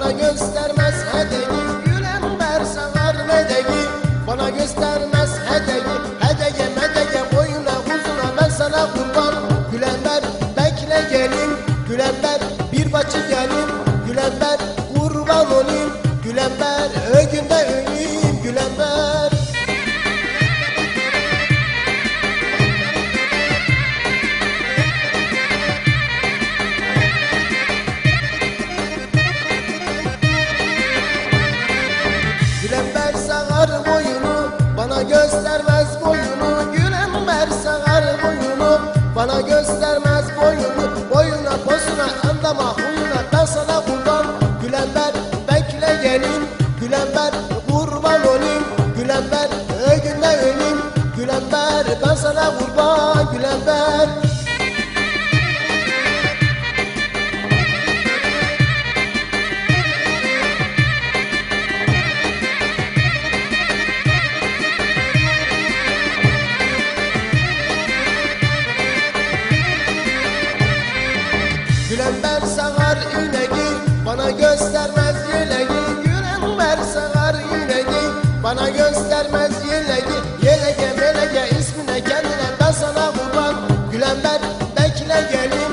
Bana göstermez hedeyi Gülen ber sever medeyi Bana göstermez hedeyi Hedeye medeye boyuna uzuna ben sana kurban. Gülen ber bekle gelin Gülen ber bir başı gelin. Gülen ber kurban olayım Gülen ber Ben sana kurban gülen ben. Gülen ben sağar yüreği Bana göstermez yüreği. Gülen ben sağar yüreği Bana göstermez Yeah.